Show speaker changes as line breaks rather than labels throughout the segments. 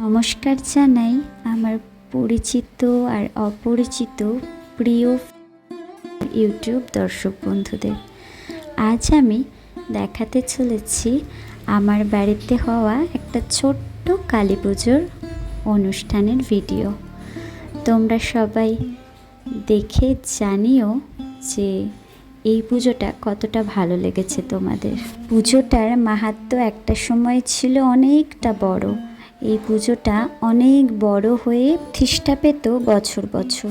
নমস্কার জানাই আমার পরিচিত আর অপরিচিত প্রিয় ইউটিউব দর্শক বন্ধুদের। আজ আমি দেখাতে চলেছি আমার বাড়িতে হওয়া একটা ছোট্ট কালী পুজোর অনুষ্ঠানের ভিডিও। তোমরা সবাই দেখে জানিও যে এই পুজোটা কতটা ভালো লেগেছে তোমাদের। পুজোটার মাহাত্ম্য একটা সময় ছিল অনেকটা বড়। এই পুজোটা অনেক বড় হয়ে প্রতিষ্ঠা পেত বছর বছর।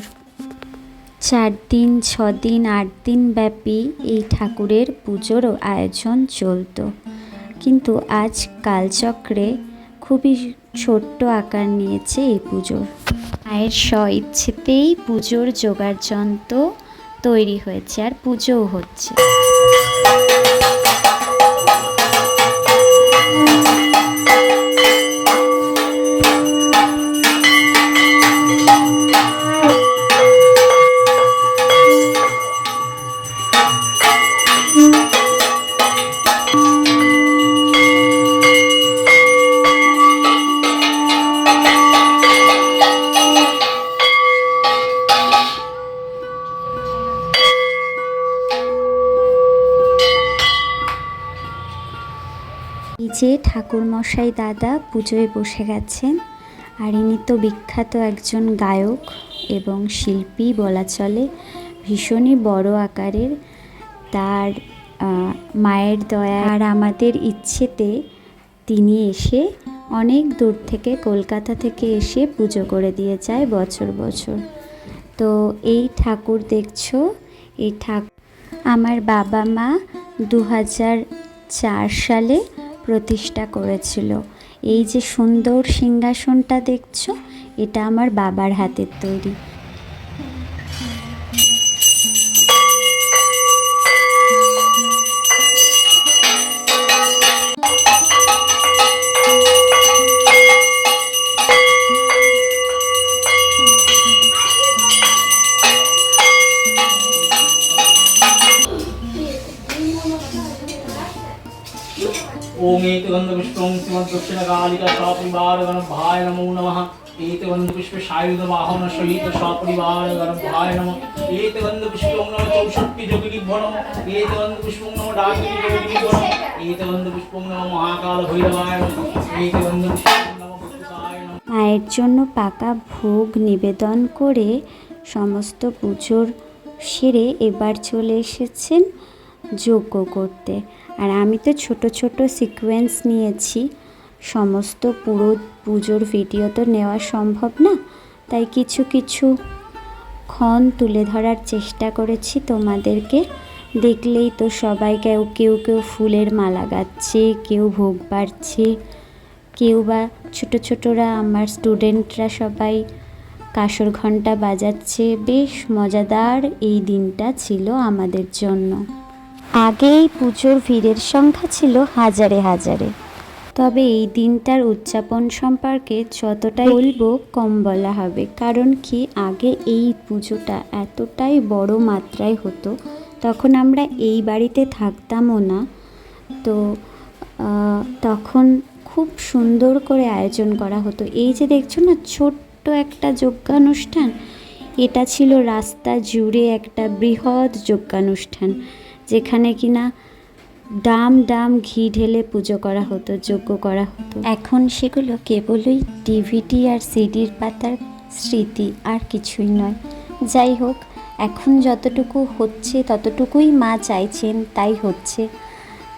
চার দিন, ছ দিন, আট দিন ব্যাপী এই ঠাকুরের পুজোরও আয়োজন চলতো। কিন্তু আজ কালচক্রে খুবই ছোট্ট আকার নিয়েছে এই পুজোর। মায়ের স্ব ইচ্ছেতেই পুজোর জোগাড় যন্ত্র তৈরি হয়েছে আর পুজোও হচ্ছে। যে ঠাকুরমশাই দাদা পুজোয় বসে গেছেন, আর ইনি তো বিখ্যাত একজন গায়ক এবং শিল্পী বলা চলে, ভীষণই বড় আকারের। তার মায়ের দয়া আর আমাদের ইচ্ছেতে তিনি এসে অনেক দূর থেকে কলকাতা থেকে এসে পুজো করে দিয়ে যায় বছর বছর। তো এই ঠাকুর দেখছ, এই ঠাকুর আমার বাবা মা দু চার সালে প্রতিষ্ঠা করেছিল। এই যে সুন্দর সিংহাসনটা দেখছ এটা আমার বাবার হাতের তৈরি।
ఏకగంధపుష్పం శ్రీమద్దక్షిణకాళిక సాపరివారగణభాయ నమో నమ ఏకగంధపుష్పశాయుధవాహన సహిత సాపరివారగణభాయ నమ ఏకగంధపుష్పం నమ చౌషట్టి జగదిభ్వణం ఏకగంధపుష్పం నమ డాకిని జగదిభ్వణం ఏకగంధపుష్పం నమ మహాకాల భైరవాయ నమ ఏకగంధపుష్పం నమ
মায়ের জন্য পাকা ভোগ নিবেদন করে সমস্ত পুজোর সেরে এবার চলে এসেছেন যজ্ঞ করতে আর আমি তো ছোট ছোট সিকোয়েন্স নিয়েছি। সমস্ত পুরো পুজোর ভিডিও তো নেওয়া সম্ভব না, তাই কিছু কিছু ক্ষণ তুলে ধরার চেষ্টা করেছি তোমাদেরকে। দেখলেই তো সবাই কেউ কেউ কেউ ফুলের মালা গাচ্ছে, কেউ ভোগ বাড়ছে, কেউ বা ছোটো ছোটোরা, আমার স্টুডেন্টরা সবাই কাসর ঘণ্টা বাজাচ্ছে। বেশ মজাদার এই দিনটা ছিল আমাদের জন্য। আগে এই পুজোর ভিড়ের সংখ্যা ছিল হাজারে হাজারে। তবে এই দিনটার উদযাপন সম্পর্কে যতটাই বলব, কম বলা হবে। কারণ কি, আগে এই পুজোটা এতটাই বড় মাত্রায় হতো, তখন আমরা এই বাড়িতে থাকতামও না। তো তখন খুব সুন্দর করে আয়োজন করা হতো। এই যে দেখছ না, ছোট্ট একটা যজ্ঞানুষ্ঠান, এটা ছিল রাস্তা জুড়ে একটা বৃহৎ যজ্ঞানুষ্ঠান। যেখানে কিনা ডাম ডাম ঘি ঢেলে পুজো করা হতো, যজ্ঞ করা হতো। এখন সেগুলো কেবলই ডিভিডি আর সিডির পাতার স্মৃতি আর কিছুই নয়। যাই হোক, এখন যতটুকু হচ্ছে, ততটুকুই মা চাইছেন, তাই হচ্ছে।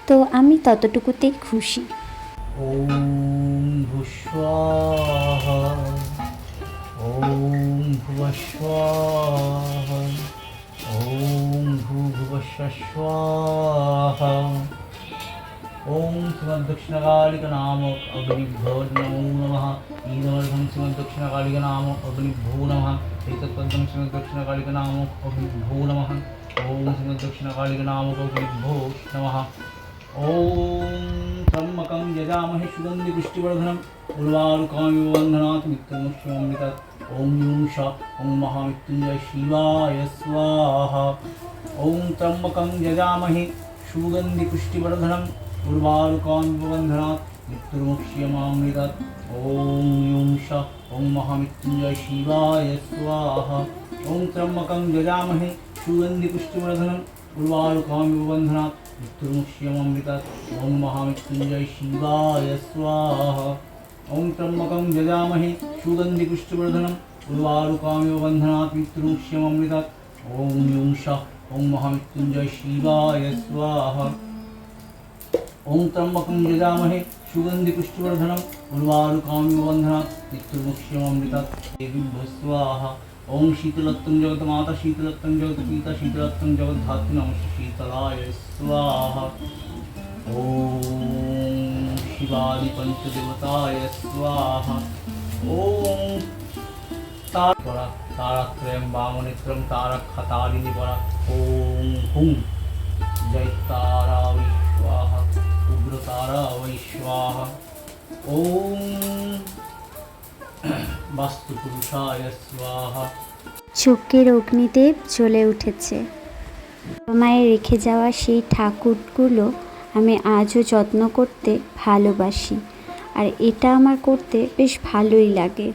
তো আমি ততটুকুতেই খুশি।
ওম ॐ भुवस्वाहा ॐ भूभुवस्व स्वाहा ॐ श्रीमद्दक्षिणकालिकनाम अग्निभ्यो नमो नमः ईदमर्धं श्रीमद्दक्षिणकालिकनाम अग्निभ्यो नमः एतत्पदं श्रीमद्दक्षिणकालिकनाम अग्निभ्यो नमः ॐ श्रीमद्दक्षिणकालिकनाम अग्निभ्यो नमः ॐ त्र्यम्बकं यजामहे सुगन्धिपुष्टिवर्धनम् उर्वारुकामिव बन्धनात् मृत्युमुक्षममृतात् ওং স ওং মহামৃত্যুঞ্জয় শিবায় স্বাহা ওং ত্রম্বকং যজামহে সুগন্ধি পুষ্টিবর্ধনম উর্বারুকান্ধনাথ মৃত্যুর্মুক্ষ্যমামৃতাৎ ওং ইং স ওং মহামৃত্যুঞ্জয় শিবায় স্বাহা ওং ত্রম্বকং যজামহে সুগন্ধি পুষ্টিবর্ধনম উর্বারুকান্ধনাথ মৃত্যুর্মুক্ষ্যমামৃতাৎ ওং মহামৃত্যুঞ্জয় শিবায় স্বাহা ওং ত্র্যম্বকং যজামহে সুগন্ধি পুষ্টিবর্ধনম উর্বারুকামি বন্ধনাৎ মৃত্যুর্মুষ্যমৃতাৎ ওং ইং শ ওং মহামৃত্যুঞ্জয় শিবায় স্বাহা ওং ত্র্যম্বকং যজামহে সুগন্ধি পুষ্টিবর্ধনম উর্বারুকামি বন্ধনাৎ মৃত্যুর্মুক্ষমৃতাৎ দেবী স্বাহা ওং শীতলত্তং জগৎ মাতা শীতলত্তং জগৎ পিতা শীতলত্তং জগৎ পঞ্চদেবতায় স্বাহা ওম তারা তারাত্রয়ম বামনেত্রম তারাক্ষতারিণী বরা ওম হুম জয় তারা বৈশ্বাহ উগ্র তারা বৈশ্বাহ ওম বাস্তুপুরুষায় স্বাহা
চোখের অগ্নিদেব জ্বলে উঠেছে। মায়ের রেখে যাওয়া সেই ঠাকুরগুলো আমি আজও যত্ন করতে ভালোবাসি। আর এটা আমার করতে বেশ ভালোই লাগে।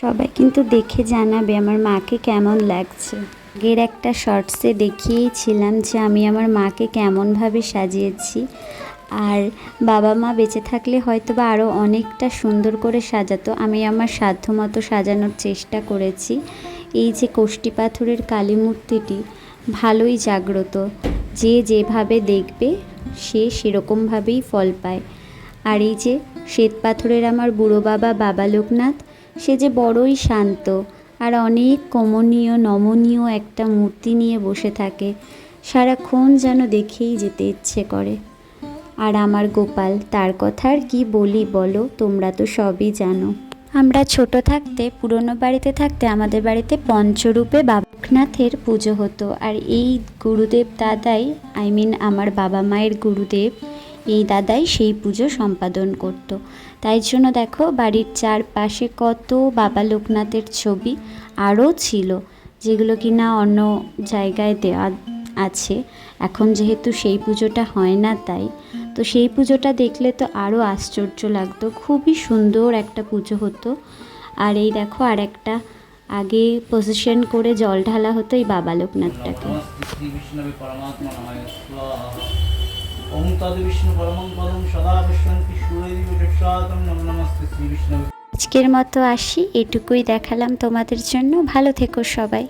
সবাই কিন্তু দেখে জানাবে আমার মাকে কেমন লাগছে। আগের একটা শর্টসে দেখিয়েছিলাম যে আমি আমার মাকে কেমনভাবে সাজিয়েছি। আর বাবা মা বেঁচে থাকলে হয়তো বা আরও অনেকটা সুন্দর করে সাজাতো। আমি আমার সাধ্যমতো সাজানোর চেষ্টা করেছি। এই যে কোষ্টি পাথরের কালী মূর্তিটি ভালোই জাগ্রত। যে যেভাবে দেখবে সে সেরকমভাবেই ফল পায়। আর এই যে শ্বেত পাথরের আমার বুড়ো বাবা বাবা লোকনাথ, সে যে বড়ই শান্ত আর অনেক কমনীয়, নমনীয় একটা মূর্তি নিয়ে বসে থাকে। সারাক্ষণ যেন দেখেই যেতে ইচ্ছে করে। আর আমার গোপাল, তার কথা আর কি বলি বলো, তোমরা তো সবই জানো। আমরা ছোট থাকতে, পুরনো বাড়িতে থাকতে, আমাদের বাড়িতে পঞ্চরূপে বাবনাথের পুজো হতো। আর এই গুরুদেব দাদাই আই মিন আমার বাবা মায়ের গুরুদেব, এই দাদাই সেই পুজো সম্পাদন করত। তাই জন্য দেখো বাড়ির চারপাশে কত বাবা লোকনাথের ছবি আরও ছিল, যেগুলো কি না অন্য জায়গায় দেওয়া আছে। এখন যেহেতু সেই পুজোটা হয় না তাই। তো সেই পুজোটা দেখলে তো আরও আশ্চর্য লাগতো। খুবই সুন্দর একটা পুজো হতো। আর এই দেখো আর একটা আগে পজিশন করে জল ঢালা হতো এই বাবা লোকনাথটাকে। আজকের মতো আসি, এটুকুই দেখালাম তোমাদের জন্য। ভালো থেকো সবাই।